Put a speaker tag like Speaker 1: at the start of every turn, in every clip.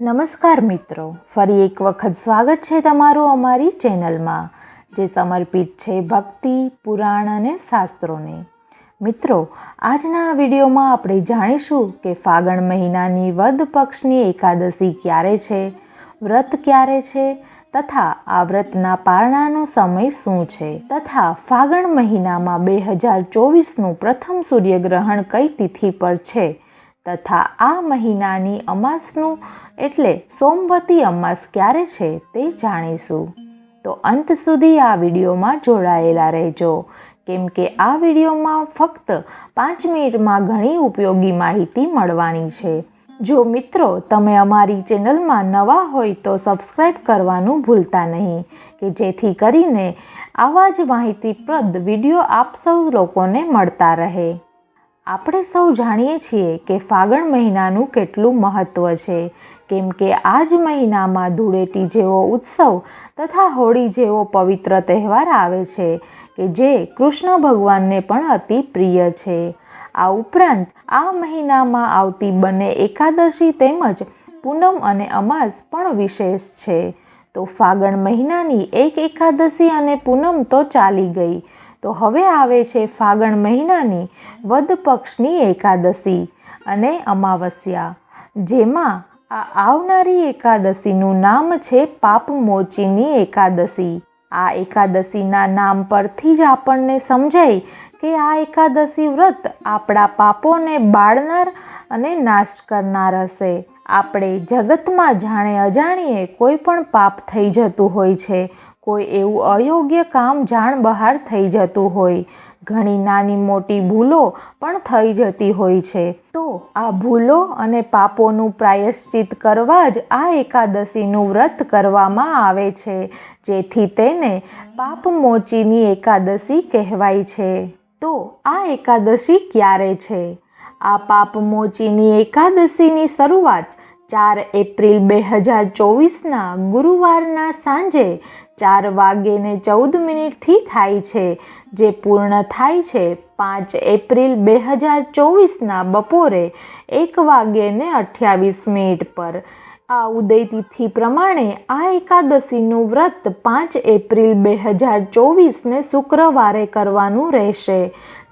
Speaker 1: નમસ્કાર મિત્રો. ફરી એક વખત સ્વાગત છે તમારું અમારી ચેનલમાં, જે સમર્પિત છે ભક્તિ, પુરાણ અને શાસ્ત્રોને. મિત્રો, આજના વિડીયોમાં આપણે જાણીશું કે ફાગણ મહિનાની વદ પક્ષની એકાદશી ક્યારે છે, વ્રત ક્યારે છે, તથા આ વ્રતના પારણાનો સમય શું છે, તથા ફાગણ મહિનામાં બે હજાર ચોવીસનું પ્રથમ સૂર્યગ્રહણ કઈ તિથિ પર છે તથા આ મહિનાની અમાસનું, એટલે સોમવતી અમાસ ક્યારે છે તે જાણીશું. તો અંત સુધી આ વિડીયોમાં જોડાયેલા રહેજો. કેમ કે આ વિડીયોમાં ફક્ત પાંચ મિનિટમાં ઘણી ઉપયોગી માહિતી મળવાની છે. જો મિત્રો તમે અમારી ચેનલમાં નવા હોય તો સબસ્ક્રાઈબ કરવાનું ભૂલતા નહીં, કે જેથી કરીને આવા જ માહિતીપ્રદ વીડિયો આપ સૌ લોકોને મળતા રહે. આપણે સૌ જાણીએ છીએ કે ફાગણ મહિનાનું કેટલું મહત્ત્વ છે. કેમ કે આ જ મહિનામાં ધૂળેટી જેવો ઉત્સવ તથા હોળી જેવો પવિત્ર તહેવાર આવે છે, કે જે કૃષ્ણ ભગવાનને પણ અતિ પ્રિય છે. આ ઉપરાંત આ મહિનામાં આવતી બંને એકાદશી તેમજ પૂનમ અને અમાસ પણ વિશેષ છે. તો ફાગણ મહિનાની એક એકાદશી અને પૂનમ તો ચાલી ગઈ. તો હવે આવે છે ફાગણ મહિનાની વદ પક્ષની એકાદશી અને અમાવસ્યા, જેમાં આ આવનારી એકાદશીનું નામ છે પાપ મોચીની એકાદશી. આ એકાદશીના નામ પરથી જ આપણને સમજાય કે આ એકાદશી વ્રત આપણા પાપોને બાળનાર અને નાશ કરનાર હશે. આપણે જગતમાં જાણે અજાણીએ કોઈ પણ પાપ થઈ જતું હોય છે કોઈ એવું અયોગ્ય કામ જાણ બહાર થઈ જતું હોય. ઘણી નાની મોટી ભૂલો પણ થઈ જતી હોય છે. તો આ ભૂલો અને પાપોનું પ્રાયશ્ચિત કરવા જ આ એકાદશીનું વ્રત કરવામાં આવે છે, જેથી તેને પાપમોચીની એકાદશી કહેવાય છે. તો આ એકાદશી ક્યારે છે? આ પાપમોચીની એકાદશીની શરૂઆત ચાર એપ્રિલ બે હજાર ચોવીસના ગુરુવારના સાંજે ચાર વાગ્યે ચૌદ મિનિટથી થાય છે, જે પૂર્ણ થાય છે પાંચ એપ્રિલ બે હજાર ચોવીસના બપોરે એક વાગ્યે અઠ્યાવીસ મિનિટ પર. આ ઉદયતિથિ પ્રમાણે આ એકાદશીનું વ્રત પાંચ એપ્રિલ બે હજાર ચોવીસને શુક્રવારે કરવાનું રહેશે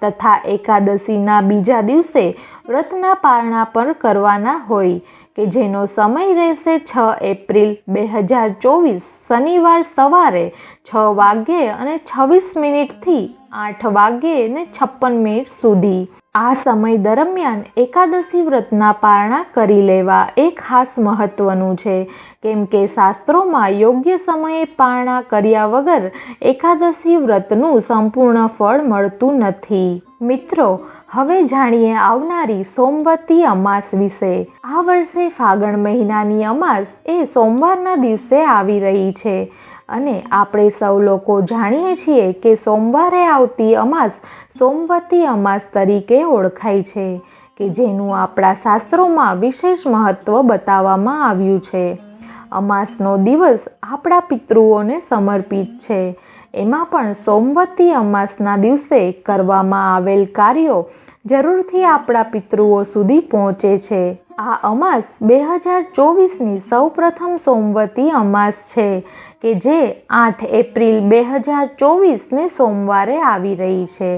Speaker 1: તથા એકાદશીના બીજા દિવસે વ્રતના પારણા પર કરવાના હોય. કે જેનો સમય રહેશે છ એપ્રિલ બે હજાર ચોવીસ, શનિવાર સવારે છ વાગ્યે અને છવ્વીસ મિનિટથી આઠ વાગ્યે ને છપ્પન મિનિટ સુધી. આ સમય દરમિયાન એકાદશી વ્રતના પારણા કરી લેવા એ ખાસ મહત્વનું છે. કેમ કે શાસ્ત્રોમાં યોગ્ય સમયે પારણા કર્યા વગર એકાદશી વ્રતનું સંપૂર્ણ ફળ મળતું નથી. મિત્રો, હવે જાણીએ આવનારી સોમવતી અમાસ વિશે. આ વર્ષે ફાગણ મહિનાની અમાસ એ સોમવારના દિવસે આવી રહી છે. અને આપણે સૌ લોકો જાણીએ છીએ કે સોમવારે આવતી અમાસ સોમવતી અમાસ તરીકે ઓળખાય છે, કે જેનું આપણા શાસ્ત્રોમાં વિશેષ મહત્ત્વ બતાવવામાં આવ્યું છે. અમાસનો દિવસ આપણા પિતૃઓને સમર્પિત છે. એમાં પણ સોમવતી અમાસના દિવસે કરવામાં આવેલ કાર્યો જરૂરથી આપણા પિતૃઓ સુધી પહોંચે છે. આ અમાસ બે હજાર ચોવીસની સૌ પ્રથમ સોમવતી અમાસ છે, કે જે આઠ એપ્રિલ બે હજાર ચોવીસને સોમવારે આવી રહી છે.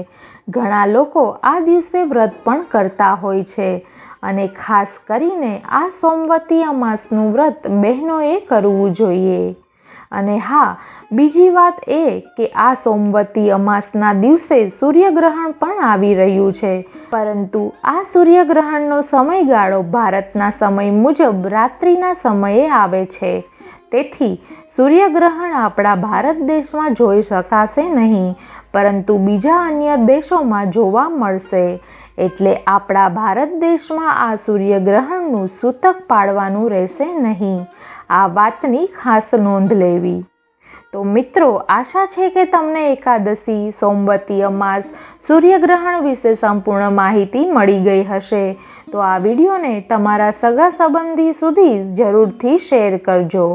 Speaker 1: ઘણા લોકો આ દિવસે વ્રત પણ કરતા હોય છે અને ખાસ કરીને આ સોમવતી અમાસનું વ્રત બહેનોએ કરવું જોઈએ. અને હા, બીજી વાત એ કે આ સોમવતી અમાસના દિવસે સૂર્યગ્રહણ પણ આવી રહ્યું છે. પરંતુ આ સૂર્યગ્રહણનો સમયગાળો ભારતના સમય મુજબ રાત્રિના સમયે આવે છે. તેથી સૂર્યગ્રહણ આપણા ભારત દેશમાં જોઈ શકાશે નહીં. પરંતુ બીજા અન્ય દેશોમાં જોવા મળશે. એટલે આપણા ભારત દેશમાં આ સૂર્યગ્રહણનું સૂતક પાડવાનું રહેશે નહીં. આ વાતની ખાસ નોંધ લેવી. તો મિત્રો, આશા છે કે તમને એકાદશી, સોમવતી અમાસ, સૂર્યગ્રહણ વિશે સંપૂર્ણ માહિતી મળી ગઈ હશે. તો આ વિડીયોને તમારા સગા સંબંધી સુધી જરૂરથી શેર કરજો.